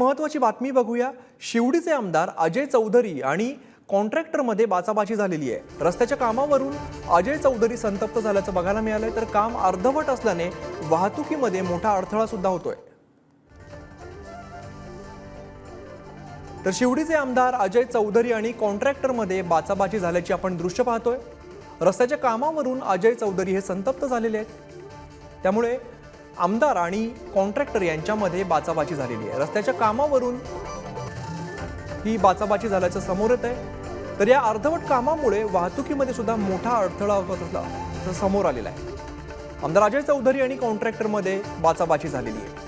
महत्वाची बातमी बघूया. शिवडीचे आमदार अजय चौधरी आणि कॉन्ट्रॅक्टरमध्ये बाचाबाची झालेली आहे. रस्त्याच्या कामावरून अजय चौधरी संतप्त झाल्याचं बघायला मिळालंय. तर काम अर्धवट असल्याने वाहतुकीमध्ये मोठा अडथळा सुद्धा होतोय. तर शिवडीचे आमदार अजय चौधरी आणि कॉन्ट्रॅक्टरमध्ये बाचाबाची झाल्याची आपण दृश्य पाहतोय. रस्त्याच्या कामावरून अजय चौधरी हे संतप्त झालेले आहेत. त्यामुळे आमदार आणि कॉन्ट्रॅक्टर यांच्यामध्ये बाचाबाची झालेली आहे. रस्त्याच्या कामावरून ही बाचाबाची झाल्याचं समोर येत आहे तर या अर्धवट कामामुळे वाहतुकीमध्ये सुद्धा मोठा अडथळा होत असला समोर आलेला आहे. आमदार अजय चौधरी आणि कॉन्ट्रॅक्टरमध्ये बाचाबाची झालेली आहे.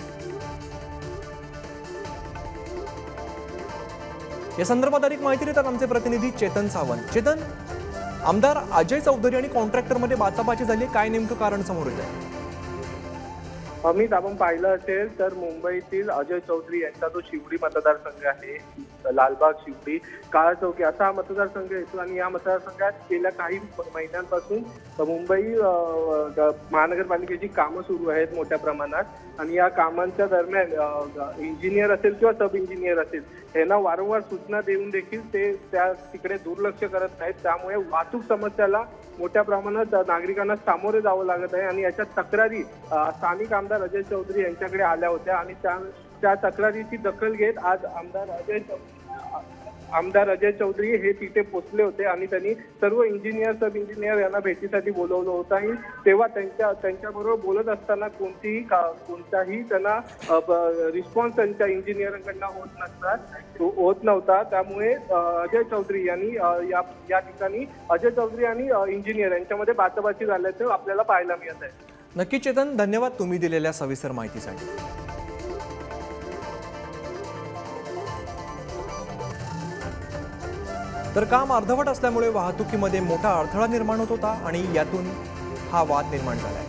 या संदर्भात अधिक माहिती देतात आमचे प्रतिनिधी चेतन सावंत. चेतन आमदार अजय चौधरी आणि कॉन्ट्रॅक्टरमध्ये बाचाबाची झाली आहे. काय नेमकं कारण समोर येत आहे अमित आपण पाहिलं असेल तर मुंबईतील अजय चौधरी यांचा जो शिवडी मतदारसंघ आहे लालबाग शिवडी काळा चौकी असा हा मतदारसंघ येतो. आणि या मतदारसंघात गेल्या काही महिन्यांपासून मुंबई महानगरपालिकेची कामं सुरू आहेत मोठ्या प्रमाणात. आणि या कामांच्या दरम्यान इंजिनियर असेल किंवा सब इंजिनियर असेल यांना वारंवार सूचना देऊन देखील ते त्या तिकडे दुर्लक्ष करत नाहीत. त्यामुळे वाहतूक समस्याला मोठ्या प्रमाणात नागरिकांना सामोरे जावं लागत आहे. आणि याच्या तक्रारी स्थानिक स्थानिक आमदार अजय चौधरी यांच्याकडे आल्या होत्या आणि त्या त्या तक्रारीची दखल घेत आज आमदार अजय आमदार अजय चौधरी हे तिथे पोचले होते आणि त्यांनी सर्व इंजिनियर सब इंजिनियर यांना भेटीसाठी बोलवलं होतं आणि तेव्हा त्यांच्या त्यांच्याबरोबर बोलत असताना कोणतीही का- कोणताही त्यांना रिस्पॉन्स त्यांच्या इंजिनियरांकडनं होत नसतात होत नव्हता. त्यामुळे अजय चौधरी यांनी या या ठिकाणी अजय चौधरी आणि इंजिनियर यांच्यामध्ये बाचाबाची झाल्याचं आपल्याला पाहायला मिळत आहे. नक्की चेतन धन्यवाद तुम्ही दिलेल्या सविस्तर माहितीसाठी. तर काम अर्धवट असल्यामुळे वाहतुकीमध्ये मोठा अडथळा निर्माण होत होता आणि यातून हा वाद निर्माण झाला आहे.